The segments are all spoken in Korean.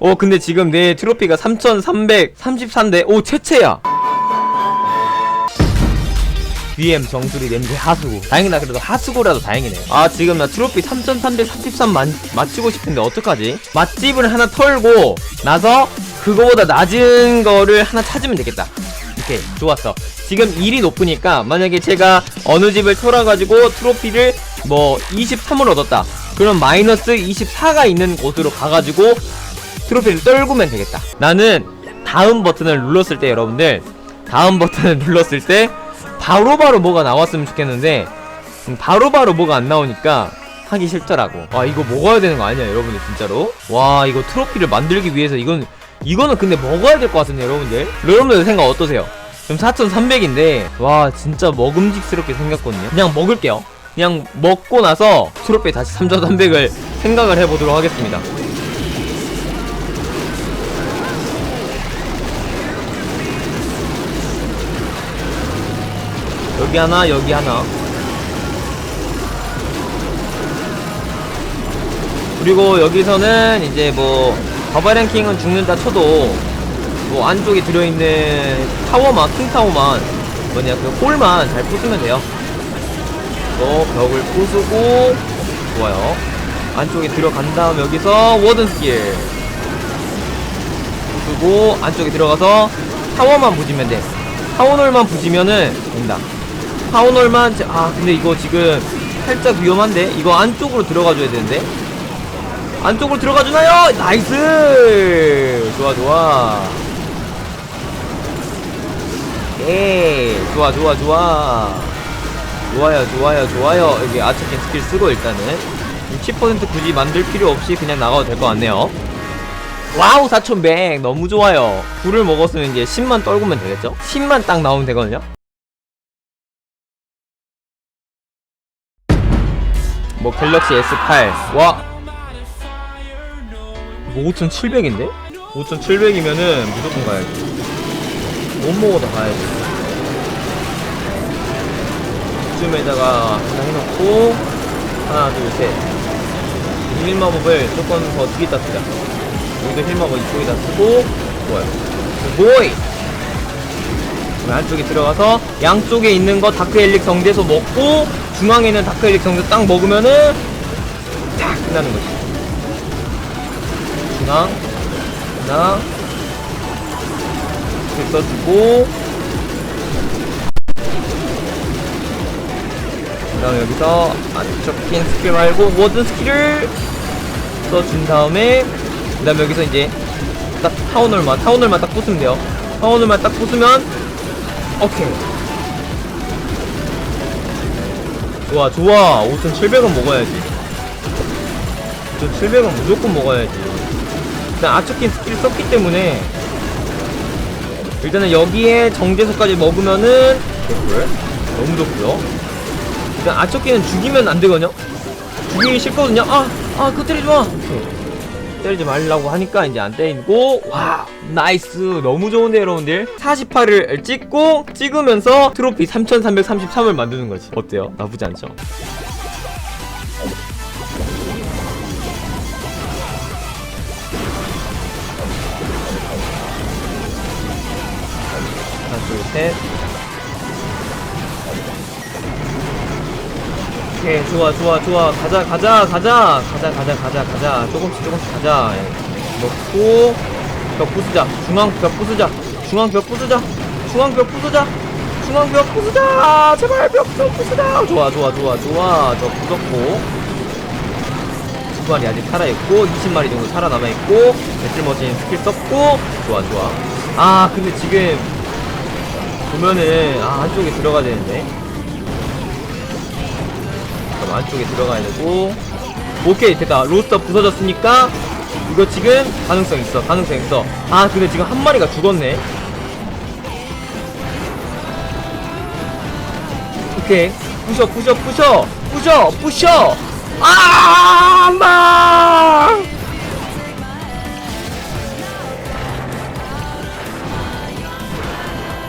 어 근데 지금 내 트로피가 3334인데 오 최채야. BM 정수리 냄새 하수구. 다행이다. 그래도 하수구라도 다행이네. 아 지금 나 트로피 3333 만, 맞추고 싶은데 어떡하지? 맛집을 하나 털고 나서 그거보다 낮은 거를 하나 찾으면 되겠다. 오케이. 좋았어. 지금 1이 높으니까 만약에 제가 어느 집을 털어가지고 트로피를 뭐 23을 얻었다. 그럼 마이너스 24가 있는 곳으로 가가지고 트로피를 떨구면 되겠다. 나는 다음 버튼을 눌렀을 때 여러분들 다음 버튼을 눌렀을 때 바로바로 뭐가 나왔으면 좋겠는데 음, 바로 바로 뭐가 안 나오니까 하기 싫더라고. 와 이거 먹어야 되는 거 아니야 여러분들 진짜로? 와 이거 트로피를 만들기 위해서 이건 이거는 근데 먹어야 될 것 같은데 여러분들 여러분들 생각 어떠세요? 지금 4,300인데 와 진짜 먹음직스럽게 생겼거든요. 그냥 먹을게요. 그냥 먹고 나서 트로피 다시 3,300을 생각을 해보도록 하겠습니다. 여기 하나 여기 하나. 그리고 여기서는 이제 뭐 버바 랭킹은 죽는다 쳐도 뭐 안쪽에 들어있는 타워만 킹 타워만 뭐냐 그 홀만 잘 부수면 돼요. 또 벽을 부수고 좋아요. 안쪽에 들어간 다음 여기서 워든 스킬. 부수고 안쪽에 들어가서 타워만 부지면 돼. 타워놀만 부지면은 된다 제- 아 근데 이거 지금 살짝 위험한데? 이거 안쪽으로 들어가 줘야 되는데? 안쪽으로 들어가 주나요? 나이스! 좋아 좋아. 예 좋아 좋아 좋아. 좋아요 좋아요 좋아요. 여기 아처킨 스킬 쓰고 일단은. 60% 굳이 만들 필요 없이 그냥 나가도 될 것 같네요. 와우 4100 너무 좋아요. 불을 먹었으면 이제 10만 떨구면 되겠죠? 10만 딱 나오면 되거든요 뭐 갤럭시 S8 와. 5700인데? 5700이면은 무조건 가야지. 못 먹어도 가야지. 이쯤에다가 하나 해놓고 하나 둘셋. 힐마법을 조금 더 뒤에다 쓰자 여기도 힐마법 이쪽에다 쓰고 좋아요. 보이! 안쪽에 들어가서 양쪽에 있는 거 다크 엘릭 성대소 먹고 중앙에 있는 다크 엘릭 성대 딱 먹으면은 딱 끝나는 거지. 중앙 하나 이렇게 써주고. 그 다음에 여기서 안쪽인 스킬 말고 모든 스킬을 써준 다음에 그 다음에 여기서 이제 딱 타운홀만 타운홀만 딱 부수면 돼요. 타운홀만 딱 부수면 오케이 좋아 좋아. 5700원 먹어야지. 5700원 무조건 먹어야지. 일단 아처킨 스킬 썼기 때문에. 일단은 여기에 정제소까지 먹으면은 개꿀 너무 좋고요. 일단 아처킨은 죽이면 안 되거든요? 죽이기 싫거든요? 아아 그거 때리지 마. 오케이. 때리지 말라고 하니까 이제 안 때리고 와 나이스. 너무 좋은데 여러분들. 48을 찍고 찍으면서 트로피 3333을 만드는 거지. 어때요? 나쁘지 않죠? 하나 둘셋 오케이 좋아 좋아 좋아. 가자 가자 가자. 가자 가자 가자 가자. 조금씩 조금씩 가자. 넣고 벽 부수자. 중앙 벽 부수자. 중앙 벽 부수자. 중앙 벽 부수자. 중앙 벽 부수자. 제발 벽좀 부수자. 좋아 좋아 좋아 좋아. 저 부쉈고. 두 마리 아직 살아있고 20마리 정도 살아남아있고 배틀머신 스킬 썼고. 좋아 좋아. 아 근데 지금 보면은 아 한쪽에 들어가야 되는데 안쪽에 들어가야 되고. 오케이 됐다. 로스터 부서졌으니까 이거 지금 가능성 있어 가능성 있어. 아 근데 지금 한 마리가 죽었네. 오케이. 부셔 부셔 부셔 부셔 부셔! 아 엄마!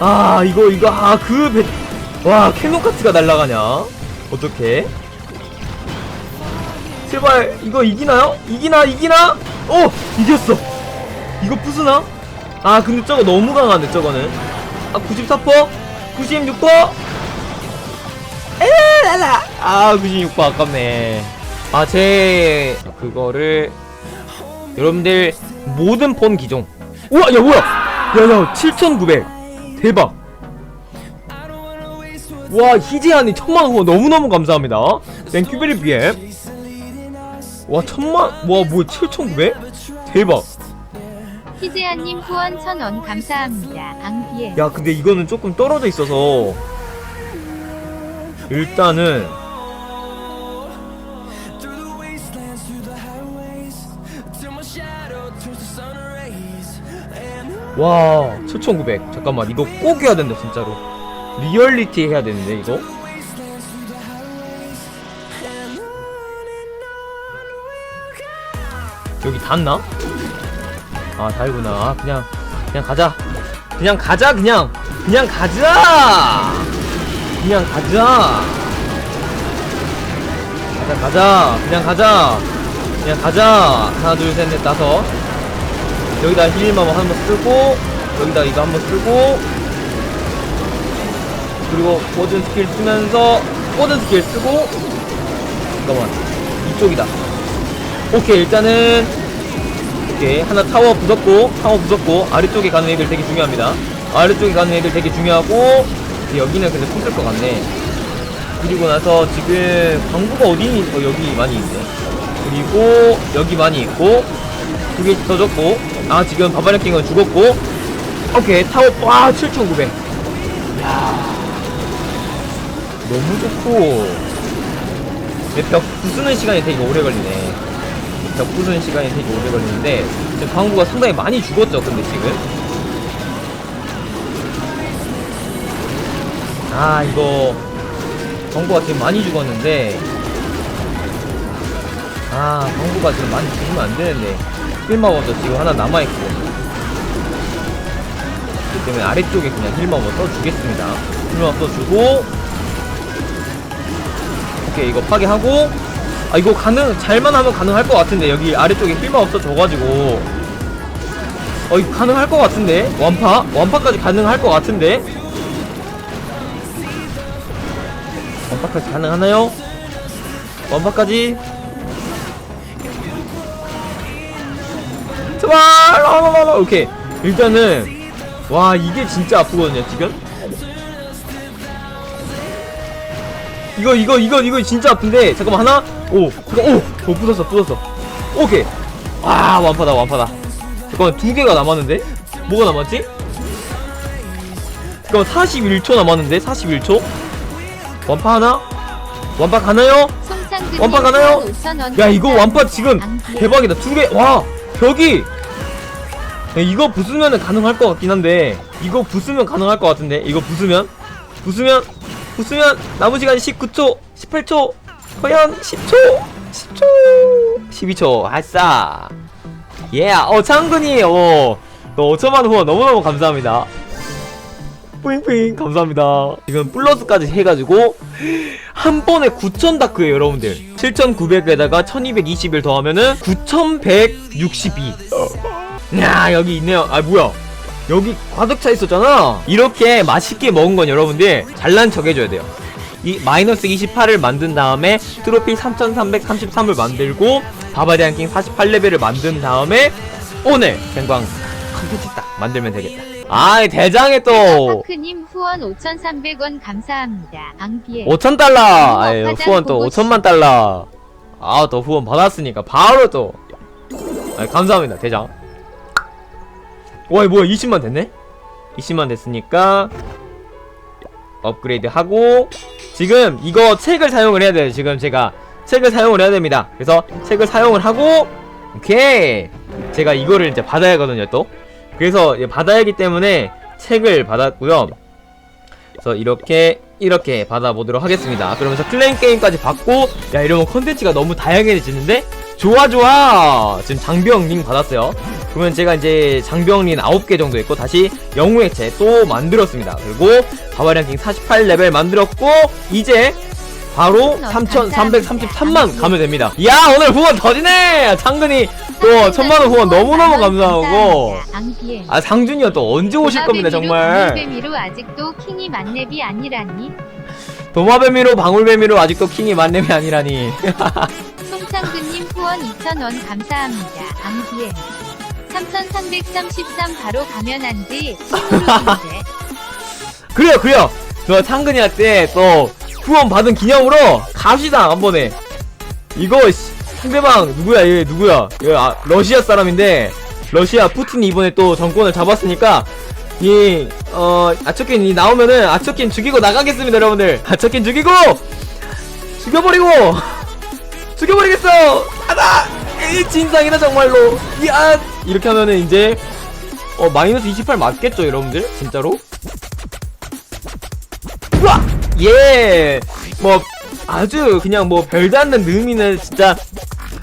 아 이거 이거 아그와 캐논 카트가 날라가냐? 어떻게 제발 이거 이기나요? 이기나 이기나? 오! 이겼어. 이거 부수나? 아 근데 저거 너무 강한데 저거는. 아 94%? 96%? 에라라 아 96% 아깝네. 아 제 그거를 여러분들 모든 폰 기종. 우와 야 뭐야? 야야 7900 대박. 와 희재한이 천만 후원 너무너무 감사합니다. 땡큐베리 BM 와 천만 와 뭐야 7900 대박. 희재한님 후원 천원 감사합니다. 앙비에. 야 근데 이거는 조금 떨어져 있어서. 일단은 와 7900 잠깐만 이거 꼭 해야 된다 진짜로. 리얼리티 해야 되는데 이거 여기 닿나? 아 달구나. 아, 그냥 그냥 가자. 그냥 가자 그냥. 그냥 가자! 그냥 가자! 가자 가자. 그냥 가자. 그냥 가자. 하나 둘 셋 넷 다섯. 여기다 힐마모 한번 쓰고 여기다 이거 한번 쓰고. 그리고 모든 스킬 쓰면서 모든 스킬 쓰고. 잠깐만. 이쪽이다 오케이 일단은 오케이 하나 타워 부쉈고 타워 부쉈고 아래쪽에 가는 애들 되게 중요합니다. 아래쪽에 가는 애들 되게 중요하고 여기는 근데 손쓸 것 같네. 그리고 나서 지금 광부가 어디 있니? 어 여기 많이 있네. 그리고 여기 많이 있고 두개 터졌고 아 지금 바바리 킹은 죽었고. 오케이 타워 와 7900. 야 너무 좋고. 벽 부수는 시간이 되게 오래 걸리네 벽 부수는 시간이 되게 오래 걸리는데 지금 광부가 상당히 많이 죽었죠 근데 지금. 아 이거 광부가 지금 많이 죽었는데. 아 광부가 지금 많이 죽으면 안 되는데. 힐마워도 지금 하나 남아있고. 그렇기 때문에 아래쪽에 그냥 힐마워 써주겠습니다. 힐마워 써주고. 오케이 이거 파괴하고 아 이거 가능 잘만 하면 가능할 것 같은데. 여기 아래쪽에 힐마워 써줘가지고. 어 이거 가능할 것 같은데? 완파? 완파까지 가능할 것 같은데? 완파까지 가능하나요? 완파까지? 제발! 라라라라 오케이. 일단은 와 이게 진짜 아프거든요 지금 이거 이거 이거 이거 진짜 아픈데? 잠깐만 하나 오. 잠깐 오, 오 부쉈어 부쉈어. 오케이. 아 완파다 완파다. 잠깐만 두 개가 남았는데? 뭐가 남았지? 잠깐만 41초 남았는데? 41초? 완파 하나? 완파 가나요? 완파 가나요? 5천원 야 이거 완파 지금 대박이다. 두 개 와 벽이. 야, 이거 부수면은 가능할 것 같긴 한데 이거 부수면 가능할 것 같은데 이거 부수면? 부수면 부수면 남은 시간 19초 18초 과연 10초 10초 12초. 아싸. 예어 창근이 어너 5천만 후원 너무너무 감사합니다. 뿌잉뿌잉. 감사합니다. 지금 플러스까지 해가지고 한 번에 9,000 다크에요 여러분들. 7,900에다가 1,221 더하면은 9,162 야 여기 있네요. 아 뭐야 여기 가득 차 있었잖아 이렇게 맛있게 먹은 건 여러분들 잘난 척 해줘야 돼요 이 마이너스 28을 만든 다음에 트로피 3333을 만들고 바바리안 킹 48레벨을 만든 다음에 오늘 생광 컨텐츠 딱 만들면 되겠다 아이 대장에 또 파크님 후원 5,300원 감사합니다. 앙비에 5천 달러! 어, 아유, 후원 또 보고 5천만 달러. 아, 또 후원 받았으니까 바로 또. 아, 감사합니다, 대장. 와, 뭐야, 20만 됐네? 20만 됐으니까 업그레이드 하고 지금 이거 책을 사용을 해야 돼요. 지금 제가 책을 사용을 해야 됩니다. 그래서 책을 사용을 하고 오케이. 제가 이거를 이제 받아야 하거든요, 또. 그래서 받아야 하기 때문에 책을 받았고요. 그래서 이렇게 이렇게 받아보도록 하겠습니다. 그러면서 클레임 게임까지 받고 야 이러면 컨텐츠가 너무 다양해지는데 좋아 좋아 지금 장병링 받았어요. 그러면 제가 이제 장병링 9개 정도 있고 다시 영웅의 채또 만들었습니다. 그리고 바바리안 킹 48레벨 만들었고 이제 바로 3,333만 가면 됩니다. 야 오늘 후원 더지네. 창근이 또 천만원 후원 너무너무 감사하고. 아 상준이가 또 언제 오실 겁니다 정말. 방울뱀이로 아직도 킹이 만렙이 아니라니. 도마뱀이로 방울뱀이로 아직도 킹이 만렙이 아니라니. 송창근님 후원 2,000원 감사합니다. 앙비엠. 3,333 바로 가면 안지. 그래요 그래요. 저 창근이한테 또 후원 받은 기념으로 갑시다 한 번에. 이거 씨, 상대방 누구야 얘 누구야? 얘 아, 러시아 사람인데 러시아 푸틴이 이번에 또 정권을 잡았으니까 이 어 아처킨 이 나오면은 아처킨 죽이고 나가겠습니다 여러분들. 아처킨 죽이고 죽여버리고 죽여버리겠어. 가자. 이 진상이다 정말로. 야 이렇게 하면은 이제 어 마이너스 28 맞겠죠 여러분들 진짜로? 우와! 예! 뭐, 아주 그냥 뭐 별다른 의미는 진짜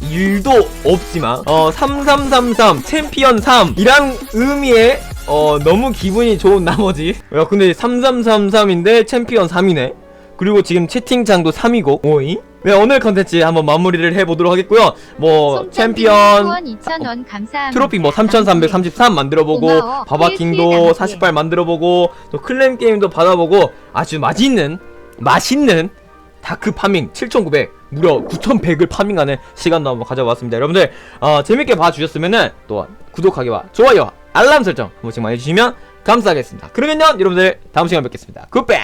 일도 없지만, 어, 3333, 챔피언 3, 이란 의미에, 어, 너무 기분이 좋은 나머지. 야, 근데 3333인데 챔피언 3이네? 그리고 지금 채팅창도 3이고, 오이? 네, 오늘 컨텐츠 한번 마무리를 해보도록 하겠고요. 뭐, 챔피언, 후원 2,000원 감사합니다. 트로피 뭐 3333 만들어보고. 바바킹도 PS에 48 만들어보고 또 클램 게임도 받아보고 아주 맛있는 맛있는 다크 파밍 7900 무려 9100을 파밍하는 시간도 한번 가져봤습니다 여러분들 어, 재밌게 봐주셨으면은 또 구독하기와 좋아요 알람 설정 한 번씩만 해주시면 감사하겠습니다 그러면요 여러분들 다음 시간에 뵙겠습니다 굿뱅